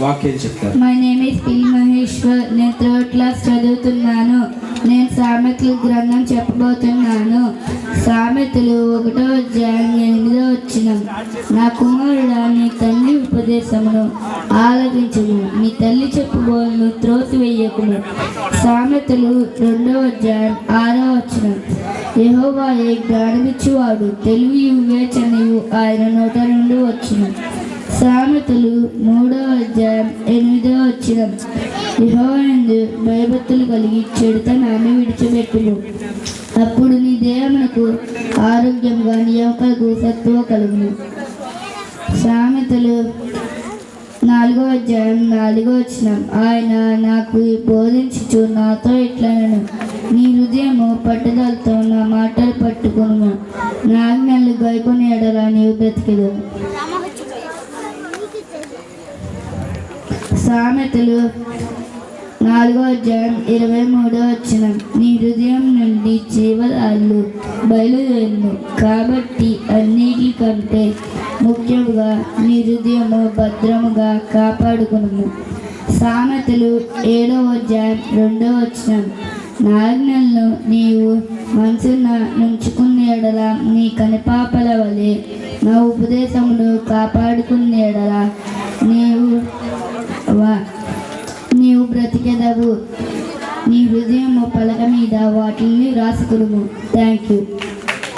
వాక్యం చెప్తారు. My name is P Maheshwar నేను థర్డ్ క్లాస్ చదువుతున్నాను. నేను సామెతల గ్రంథం చెప్పబోతున్నాను. సామెతలు ఒకటో అధ్యాయం ఎనిమిదో వచ్చిన నా కుమారుడా నీ తల్లి ఉపదేశమును ఆలకించుము నీ తల్లి చెప్పుబోను త్రోసివేయకుము. సామెతలు రెండో అధ్యాయం ఆరో వచ్చిన యెహోవాయే జ్ఞానమిచ్చువాడు. తెలివి వివేచనయు ఆయన నూట రెండు వచ్చిన సామెతలు మూడో అధ్యాయం ఎనిమిదో వచ్చిన యెహోవాయందు భయభక్తులు కలిగి చెడుత నామే విడిచిపెట్టును. అప్పుడు నీ దేహమునకు ఆరోగ్యంగా నీ ఎముకలకు సత్తువ కలుగును. సామెతలు నాలుగో అధ్యాయం నాలుగో వచ్చిన ఆయన నాకు బోధించుచు నాతో ఇట్లనను నీ హృదయము పట్టుదలతో నా మాటలు పట్టుకును నా ఆజ్ఞలు గైకొని ఎడలా నీవు బ్రతికెదు సామెతలు. నాలుగో అధ్యాయం ఇరవై మూడో వచ్చిన నీ హృదయం నుండి జీవరాళ్ళు బయలుదేరును. కాబట్టి అన్నిటికంటే ముఖ్యంగా నీ హృదయము భద్రముగా కాపాడుకును సామెతలు ఏడో అధ్యాయం రెండో వచ్చిన నాజ్ఞలను నీవు మనసున నుంచుకున్న ఎడల నీ కనిపాపల వలె నా ఉపదేశమును కాపాడుకున్న ఎడల నీవు బ్రతికెదవు. నీ హృదయం పలక మీద వాటిని రాసుకురుము థ్యాంక్ యూ